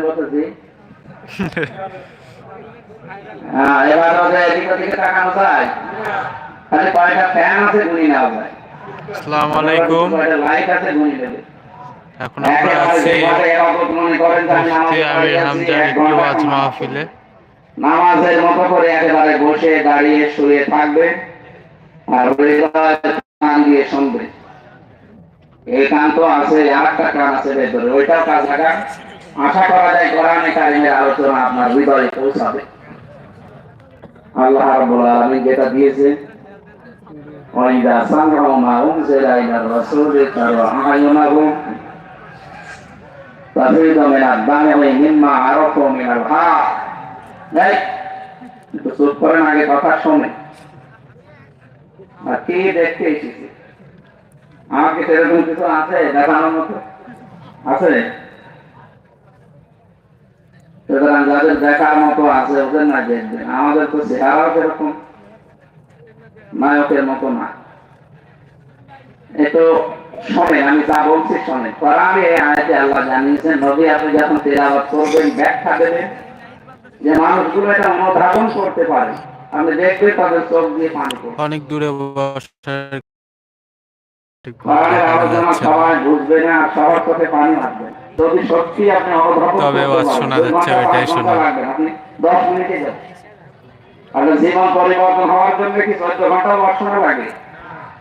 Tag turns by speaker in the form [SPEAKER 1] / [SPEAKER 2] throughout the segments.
[SPEAKER 1] আমি বলতেছি এবার ওদের এদিক ওদিকে তাকানো যায়। খালি কয়টা ফ্যান আছে গুনি নেওয়া যায়
[SPEAKER 2] আসসালামু আলাইকুম।
[SPEAKER 1] কয়টা আছে গুনি নেবে।
[SPEAKER 2] এখন আমরা আছি মুফতি আমির হামজার একটি ওয়াজ মাহফিলে
[SPEAKER 1] নামাজের মতো করে একেবারে বসে দাঁড়িয়ে শুয়ে থাকবে। আর কান দিয়ে শুনবে। এই কান তো আছে আর একটা কান আছে ভেতরে ওইটাও কাজ লাগান আশা করা যায় কোরআনে কারিমের আলোচনা আপনার হৃদয়ে পৌঁছাবে। আল্লাহ রাব্বুল আলামিন যেটা দিয়েছে ওয়াইদা মা উনজিলা ইলা তারা মিম্মা আরাফু চুপ করেন আগে কথা শোনে। আর কি দেখতে এসেছি? আমাকে সেরকম কিছু আছে দেখানোর মতো? আছে? সুতরাং যাদের দেখার মতো আছে, ওদের না দেখবেন আমাদের তো চেহারাও সেরকম নায়কের মতো না। একটু শোনেন আমি যা বলছি শোনেন কোরআনে আয়াতে আল্লাহ জানিয়েছেন, নবী আপনি যখন তেলাওয়াত করবেন, ব্যাখ্যা দেবেন যে মানুষগুলো এটা অনুধাবন করতে পারে। আপনি দেখবেন তাদের চোখ দিয়ে পানি
[SPEAKER 2] অনেক দূরে তবে আওয়াজ শোনা যাচ্ছে, ওইটাই শোনা।
[SPEAKER 1] জীবন পরিবর্তন হওয়ার জন্য কি চোদ্দ ঘণ্টা বর্ষণা লাগে?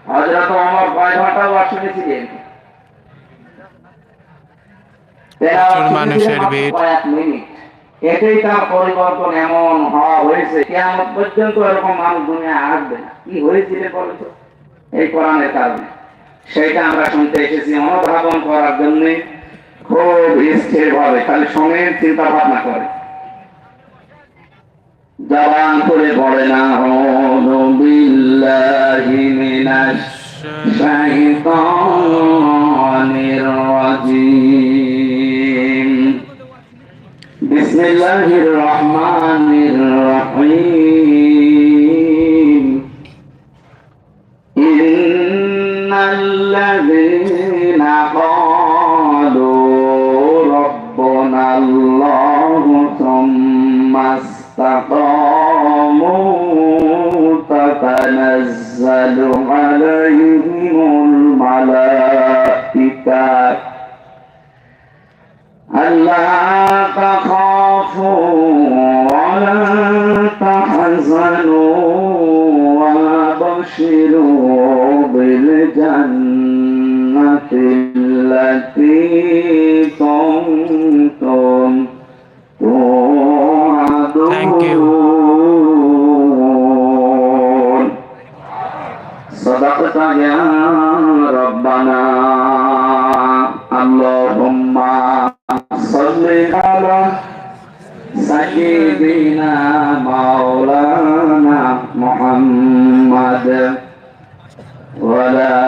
[SPEAKER 1] হজরত আমার কয় ঘণ্টা বর্ষণে ছিলেন
[SPEAKER 2] মানুষের ভিড়।
[SPEAKER 1] এটাই তার পরিবর্তন এমন হওয়া হয়েছে কেমন পর্যন্ত এরকম মানুষ দুনিয়া আসবে না। কি হয়েছিল বলো তো? এই কোরআনের কারণে। সেটা আমরা শুনতে এসেছি অনুধাবন করার জন্য খুব স্থির ভাবে খালি সময়ের চিন্তা ভাবনা করে। জবান করে পড়ে না বিসমিল্লাহির রহমানির রহিম। قالوا ربنا الله ثم استقاموا تتنزل عليهم الملائكة ألا تخافوا التي كنتم
[SPEAKER 2] Thank you.
[SPEAKER 1] توعدون صدقت يا ربنا اللهم صل على سيدنا مولانا محمد وعلى آل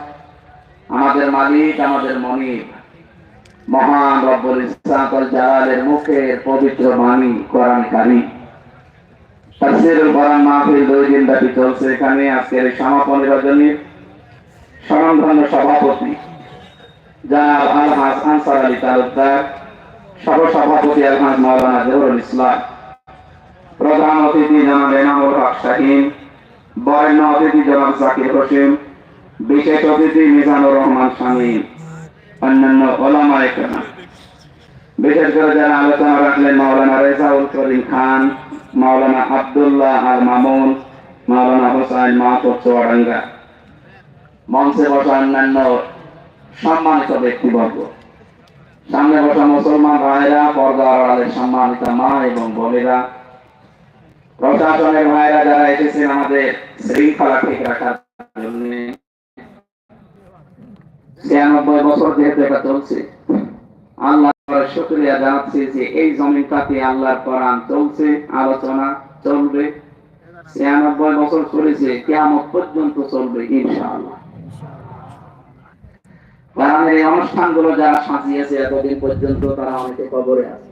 [SPEAKER 1] আমাদের মালিক, আমাদের মনিব। মহান রব্বুল ইসলামল জালালের মুখের পবিত্র বাণী, কোরআন কারী। তাফসীরুল কোরআন মাহফিল দুই দিন ব্যাপী চলছে এখানে আজকের এই সমাপনী রজনীর স্বনামধন্য সভাপতি জনাব আলহাজ আনসার আলী তালুকদার সহ সভাপতি আলহাজ মাওলানা জহুরুল ইসলাম, প্রধান অতিথি জনাব এনামুল হক শাহিন, বরেণ্য অতিথি জনাব জাকির হোসেন বিশেষ অতিথি মিজানুর রহমান শামীম অন্যান্য ওলামা একরাম বিশেষ করে যারা আলোচনা রাখলেন মাওলানা রেজাউল করিম খান, মাওলানা আব্দুল্লাহ আল মামুন, মাওলানা হোসাইন মাহফুজ চুয়াডাঙ্গা। মঞ্চে বসা অন্যান্য সম্মানিত ব্যক্তিবর্গ। সামনে বসা মুসলমান ভাইরা পর্দার আড়ালে সম্মানিত মা এবং বোনেরা। প্রশাসনের ভাইরা যারা এসেছেন আমাদের শৃঙ্খলা ঠিক রাখার জন্য। ছিয়ানব্বই বছর যেহেতু এটা চলছে আল্লাহ শুক্রিয়া যে এই আল্লাহর কোরআন চলছে, আলোচনা চলবে। ছিয়ানব্বই বছর চলেছে কেমন পর্যন্ত চলবে, ইনশাআল্লাহ। কোরআনের এই অনুষ্ঠানগুলো যারা সাজিয়েছে এতদিন পর্যন্ত তারা অনেকে কবরে আছে।